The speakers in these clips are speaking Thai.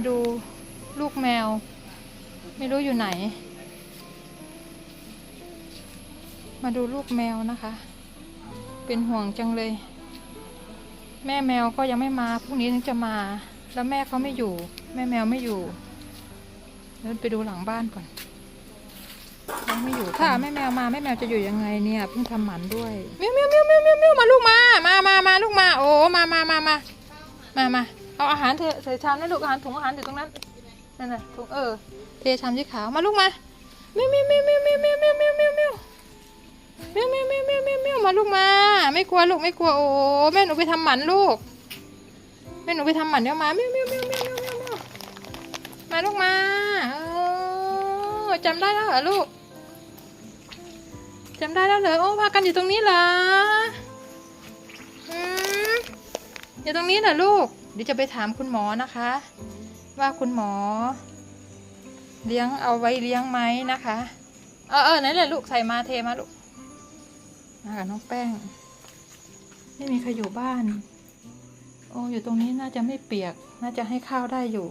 มาดูลูกแมว ไม่รู้อยู่ไหน มาดูลูกแมวนะคะ เป็นห่วงจังเลย แม่แมวก็ยังไม่มาพรุ่งนี้ถึงจะมา แล้วแม่เขาไม่อยู่ แม่แมวไม่อยู่เดินไปดูหลังบ้านก่อนยังไม่อยู่ถ้าแม่แมวมาแม่แมวจะอยู่ยังไงเนี่ยเพิ่งทำหมันด้วยเมียวเมียวเมียวเมียวเมียวเมียวมาลูกมา มามามาลูกมา โอ้มามามามามามา เอาอาหารเธอใส่ชามนะลูกอาหารถุงอาหารอยู่ตรงนั้นนั่นน่ะถุงเออเทชามสีขาวมาลูกมาเมี้ยวเมี้ยวเมี้ยวเมี้ยวเมี้ยวเมี้ยวเมี้ยวเมี้ยวเมี้ยวเมี้ยวเมี้ยวเมี้ยวเมียวเมียวเมียวเมียวมาลูกมา ไม่กลัวลูกไม่กลัวโอ้แม่หนูไปทำหมันลูกแม่หนูไปทำหมันเดี๋ยวมาเมี้ยวเมี้ยวเมี้ยวเมี้ยวเมี้ยวเมียวเมียวมาลูกมาเออจำได้แล้วเหรอลูกจำได้แล้วเหรอโอ้พากันอยู่ตรงนี้เหรออืมอยู่ตรงนี้เหรอลูก เดี๋ยวจะไปถามคุณหมอนะคะ ว่าคุณหมอ เลี้ยงเอาไว้เลี้ยงไหมนะคะ เออเออนั่นแหละลูกใส่มาเทมาลูกมากับน้องแป้ง ไม่มีใครอยู่บ้าน โอ้อยู่ตรงนี้น่าจะไม่เปียก น่าจะให้ข้าวได้อยู่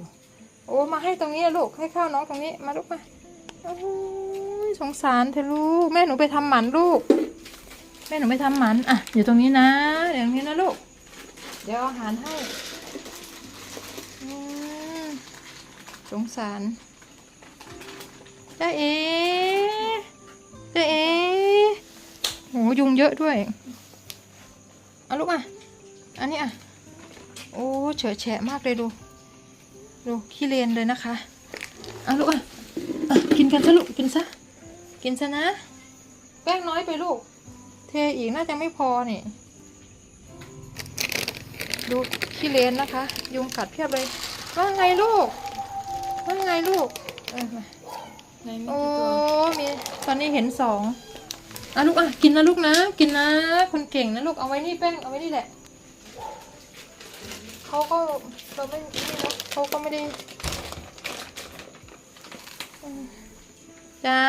โอ้มาให้ตรงนี้ลูกให้ข้าวน้องตรงนี้มาลูกมาโอ้ยสงสารเธอลูกแม่หนูไปทำหมันลูก แม่หนูไปทำหมันอะอยู่ตรงนี้นะเดี๋ยวตรงนี้นะลูก เดี๋ยวเอาอาหารให้อืม สงสารจ้าเอจ้าเอโหยุงเยอะด้วย เอาลูกอะ อันนี้อะ โอ้เฉอะแฉะมากเลยดู ดูขี้เลนเลยนะคะ เอาลูกอะอะกินกันซะลูก กินซะ กินซะนะ แป้งน้อยไปลูก เทอีกน่าจะไม่พอนี่ ดูขี้เลนนะคะ ยุงกัดเพียบเลย ว่าไงลูก ว่าไงลูกเออมาในมีโอ้กี่ตัวมีตอนนี้เห็นสองอะลูกอะกินนะลูกนะ กินนะ คนเก่งนะลูกเอาไว้นี่แป้งเอาไว้นี่แหละเขาก็เราไม่นี่เนอะเขาก็ไม่ได้อืมจ้า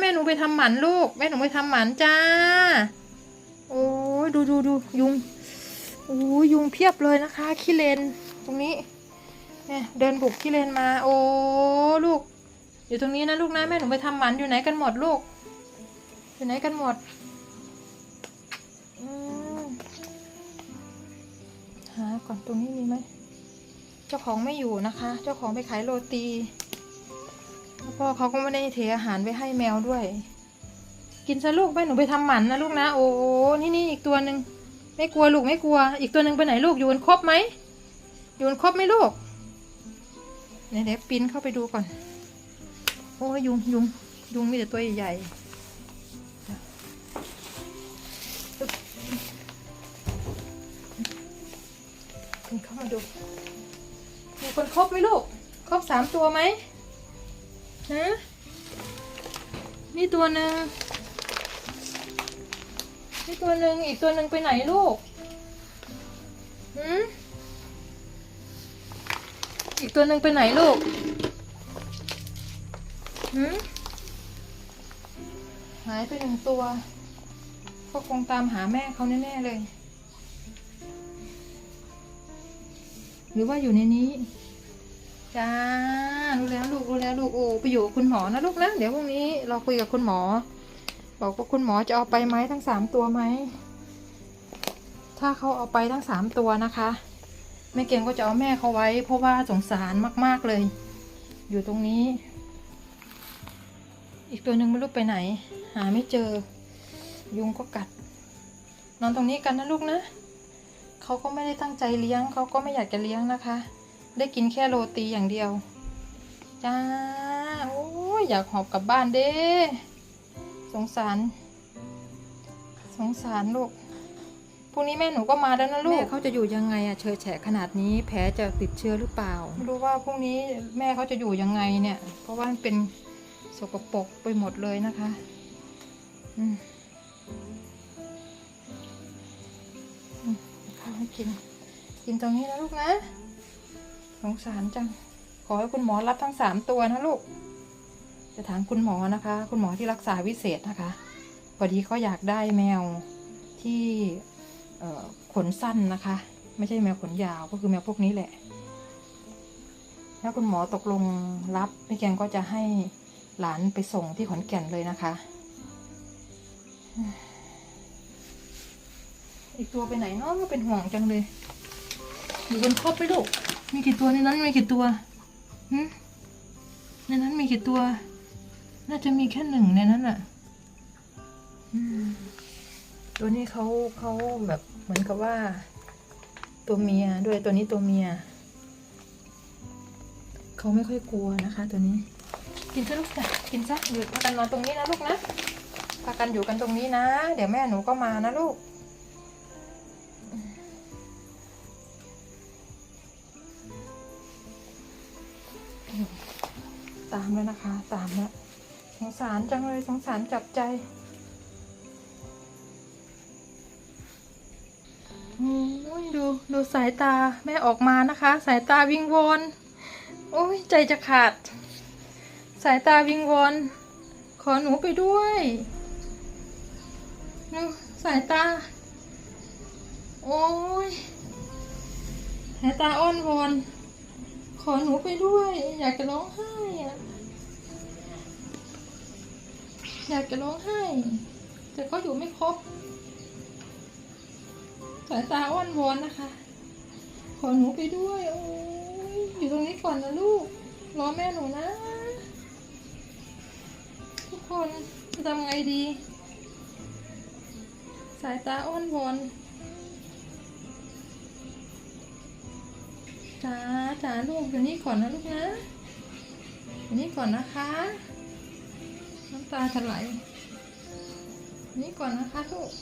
แม่หนูไปทำหมันลูก แม่หนูไปทำหมันจ้า โอ้ยดูดูดูยุงโอ้ยยุงเพียบเลยนะคะขี้เลนตรงนี้ เนี่ยเดินบุกขี้เลนมา โอ้ลูก อยู่ตรงนี้นะลูกนะแม่หนูไปทำหมันอยู่ไหนกันหมดลูก อยู่ไหนกันหมดหาก่อนตรงนี้มีไหมเจ้าของไม่อยู่นะคะ เจ้าของไปขายโรตีแล้วพ่อเขาก็ไม่ได้เทอาหารไว้ให้แมวด้วย กินซะลูกแม่หนูไปทำหมันนะลูกนะ โอ้นี่นี่อีกตัวหนึ่งไม่กลัวลูกไม่กลัว อีกตัวหนึ่งไปไหนลูกอยู่กันครบไหมอยู่กันครบไหมลูก เดี๋ยวเดี๋ยวปีนเข้าไปดูก่อน โอ้ยยุงยุงยุงมีแต่ตัวใหญ่ๆคุณเข้ามาดูมีคนครบไหมลูก ครบสามตัวไหมฮะนี่ตัวหนึ่งนี่ตัวหนึ่งอีกตัวหนึ่งไปไหนลูกหืม อีกตัวหนึ่งไปไหนลูกหืมหายไปหนึ่งตัว ก็คงตามหาแม่เขาแน่ๆเลย หรือว่าอยู่ในนี้ จ้า รู้แล้วลูกรู้แล้วลูกโอ้ไปอยู่คุณหมอนะลูกนะ เดี๋ยวพรุ่งนี้เราคุยกับคุณหมอ บอกว่าคุณหมอจะเอาไปไหมทั้งสามตัวไหม ถ้าเขาเอาไปทั้งสามตัวนะคะ แม่เก่งก็จะเอาแม่เขาไว้ เพราะว่าสงสารมาก ๆเลย อยู่ตรงนี้ อีกตัวหนึ่งไม่รู้ไปไหน หาไม่เจอ ยุงก็กัด นอนตรงนี้กันนะลูกนะเขาก็ไม่ได้ตั้งใจเลี้ยงเขาก็ไม่อยากจะเลี้ยงนะคะ ได้กินแค่โรตีอย่างเดียวจ้าโอ้ยอยากหอบกลับบ้านเด้ สงสาร สงสารลูก พรุ่งนี้แม่หนูก็มาแล้วนะลูกแม่เขาจะอยู่ยังไงอะเชยแฉะขนาดนี้แผลจะติดเชื้อหรือเปล่า ไม่รู้ว่าพรุ่งนี้แม่เขาจะอยู่ยังไงเนี่ย เพราะว่ามันเป็นสกปรกไปหมดเลยนะคะอืมอืมข้าวให้กิน กินตรงนี้นะลูกนะ สงสารจัง ขอให้คุณหมอรับทั้งสามตัวนะลูก จะถามคุณหมอนะคะ คุณหมอที่รักษาวิเศษนะคะพอดีเขาอยากได้แมวที่เอ่อ ขนสั้นนะคะ ไม่ใช่แมวขนยาวก็คือแมวพวกนี้แหละ แล้วคุณหมอตกลงรับแม่แกงก็จะให้หลานไปส่งที่ขอนแก่นเลยนะคะ อีกตัวไปไหนเนาะเป็นห่วงจังเลย อยู่บนครอบไปลูก มีกี่ตัวในนั้นมีกี่ตัวในนั้นมีกี่ตัว น่าจะมีแค่หนึ่งในนั้นอะตัวนี้เขาเขาแบบ เหมือนกับว่า ตัวเมียด้วยตัวนี้ตัวเมีย เขาไม่ค่อยกลัวนะคะ ตัวนี้ กินซะลูกจ้ะกินซะอยู่พากันนอนตรงนี้นะลูกนะพากันอยู่กันตรงนี้นะ เดี๋ยวแม่หนูก็มานะลูกตามแล้วนะคะ ตามแล้วสงสารจังเลยสงสารจับใจ ยดูดูสายตาแม่ออกมานะคะ สายตาวิงวอนโอ้ยใจจะขาด สายตาวิงวอนขอหนูไปด้วยดูสายตา โอ้ยสายตาอ้อนวอนขอหนูไปด้วย อยากจะร้องไห้อะอยากจะร้องไห้ แต่ก็อยู่ไม่ครบ สายตาอ้อนวอนนะคะ ขอหนูไปด้วย โอ้ยอยู่ตรงนี้ก่อนนะลูก รอแม่หนูนะ ทุกคนจะทำไงดี สายตาอ้อนวอนจ๋าจ๋าลูกเดี๋ยวนี้ก่อนนะลูกนะเดี๋ยวนี้ก่อนนะคะน้ำตาจะลเดี๋ยนี้ก่อนนะคะลูก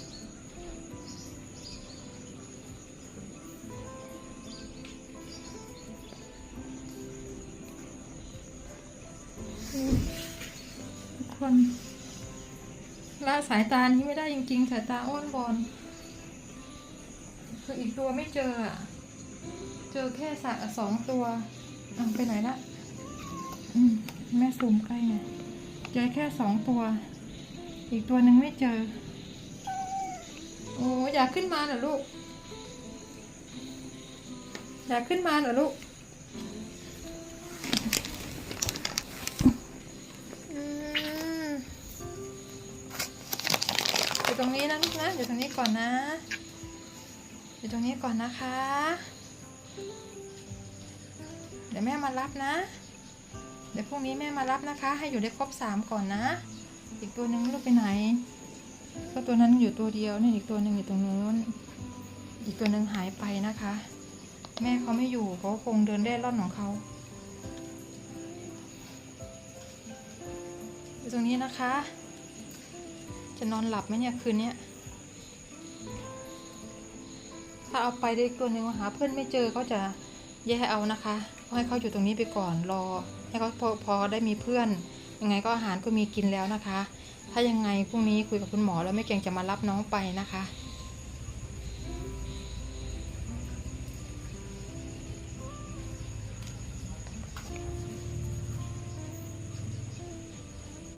คนละสายตานี้ไม่ได้จริงๆ สายตาอ้อนบอลคืออีกตัวไม่เจออะ เจอแค่สัตว์สองตัวอะไปไหนละอืมแม่ซูมใกล้ไงเจอแค่สองตัว อีกตัวหนึ่งไม่เจอ โอ้อยากขึ้นมาเหรอลูก อยากขึ้นมาเหรอลูก ตรงนี้นะลูกนะ อยู่ตรงนี้ก่อนนะ อยู่ตรงนี้ก่อนนะคะ เดี๋ยวแม่มารับนะ เดี๋ยวพรุ่งนี้แม่มารับนะคะ ให้อยู่ได้ครบสามก่อนนะ อีกตัวหนึ่งไม่รู้ไปไหน ก็ตัวนั้นอยู่ตัวเดียวนี่อีกตัวหนึ่งอยู่ตรงนู้น อีกตัวหนึ่งหายไปนะคะ แม่เขาไม่อยู่เขาคงเดินเล่ร่อนของเขาอยู่ตรงนี้นะคะ จะนอนหลับไหมเนี่ยคืนนี้ถ้าเอาไปได้ตัวหนึ่งหาเพื่อนไม่เจอเขาจะแย่เอานะคะให้เขาอยู่ตรงนี้ไปก่อนรอ ให้เขาพอพอได้มีเพื่อน ยังไงก็อาหารก็มีกินแล้วนะคะ ถ้ายังไงพรุ่งนี้คุยกับคุณหมอแล้วไม่เก่งจะมารับน้องไปนะคะ